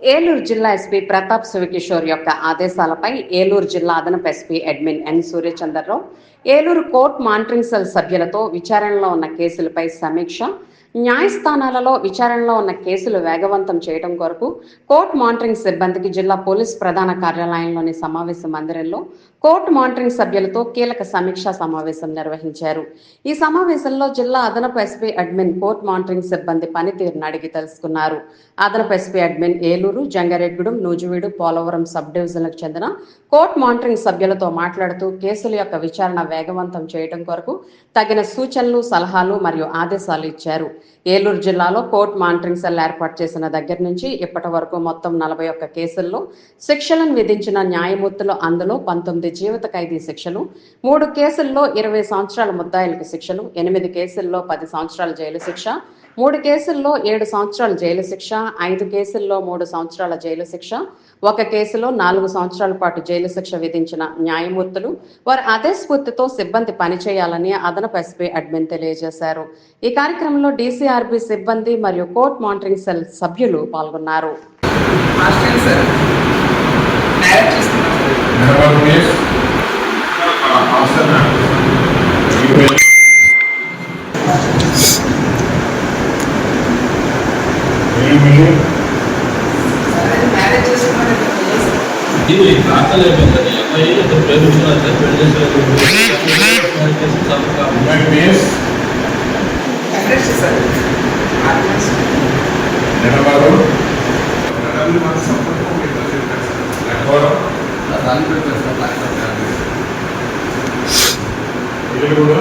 ఏలూరు జిల్లా ఎస్పీ ప్రతాప్ శివకిషోర్ యొక్క ఆదేశాలపై ఏలూరు జిల్లా అదనపు SP admin N Suryachandrarao Eluru court monitoring cell సభ్యులతో విచారణలో ఉన్న కేసులపై సమీక్ష న్యాయస్థానాలలో విచారణలో ఉన్న కేసులు వేగవంతం చేయడం కొరకు కోర్ట్ మానిటరింగ్ సిబ్బందికి జిల్లా పోలీస్ ప్రధాన కార్యాలయంలోని సమావేశ మందిరంలో కోర్టు మానిటరింగ్ సభ్యులతో కీలక సమీక్షా సమావేశం నిర్వహించారు. ఈ సమావేశంలో జిల్లా అదనపు ఎస్పీ అడ్మిన్ కోర్ట్ మానిటరింగ్ సిబ్బంది పనితీరును అడిగి తెలుసుకున్నారు. అదనపు SP admin Eluru Jangareddygudem Nuzvid Polavaram sub డివిజన్లకు చెందిన కోర్ట్ మానిటరింగ్ సభ్యులతో మాట్లాడుతూ కేసుల యొక్క విచారణ వేగవంతం చేయడం కొరకు తగిన సూచనలు సలహాలు మరియు ఆదేశాలు ఇచ్చారు. ఏలూరు జిల్లాలో కోర్ట్ మానిటరింగ్ సెల్ ఏర్పాటు చేసిన దగ్గర నుంచి ఇప్పటి వరకు మొత్తం నలభై ఒక్క కేసుల్లో శిక్షలను విధించిన న్యాయమూర్తులు అందులో పంతొమ్మిది జీవిత ఖైదీ శిక్షలు మూడు కేసుల్లో ఇరవై సంవత్సరాల ముద్దాయిలకు శిక్షలు ఎనిమిది కేసుల్లో పది సంవత్సరాల జైలు శిక్ష మూడు కేసుల్లో ఏడు సంవత్సరాల జైలు శిక్ష ఐదు కేసుల్లో మూడు సంవత్సరాల జైలు శిక్ష ఒక కేసులో నాలుగు సంవత్సరాల పాటు జైలు శిక్ష విధించిన న్యాయమూర్తులు వారి అదే స్ఫూర్తితో సిబ్బంది పనిచేయాలని అదనపు ఎస్పీ అడ్మిన్ తెలియజేశారు. ఈ కార్యక్రమంలో డీసీఆర్బీ సిబ్బంది మరియు కోర్ట్ మానిటరింగ్ సెల్ సభ్యులు పాల్గొన్నారు. మాస్టర్ సార్ ఇది అయిపోయింది అమ్మాయి ఇద్దరు ప్రేమించుకున్నారు సార్ పెళ్ళి two. Number. ఏలుగురు.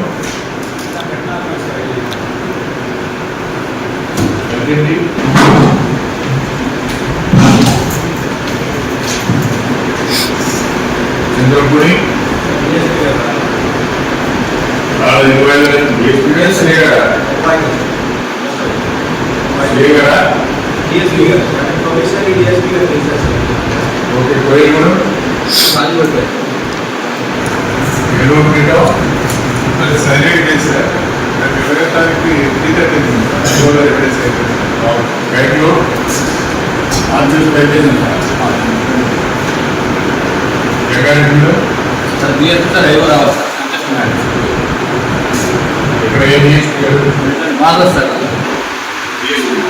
ఎల్లిండి. చంద్రపురి నాలుగు ఇరవై ఐదు ఎక్స్పీరియన్స్ లేగరా లేగరా ఓకే కోయిలూరు ఏలూరు మీటో అది సర్వే ఎవిడెన్స్ సార్ దాన్ని వివరించడానికి టీచర్ సోలార్ ఎవిడెన్స్ అయిపోయింది బెంగళూరు ఆంధ్రప్రదేశ్ బయలుదేరింది జగారెడ్డిలో ఇక్కడ ఏం చేసి సార్. ఏలూరు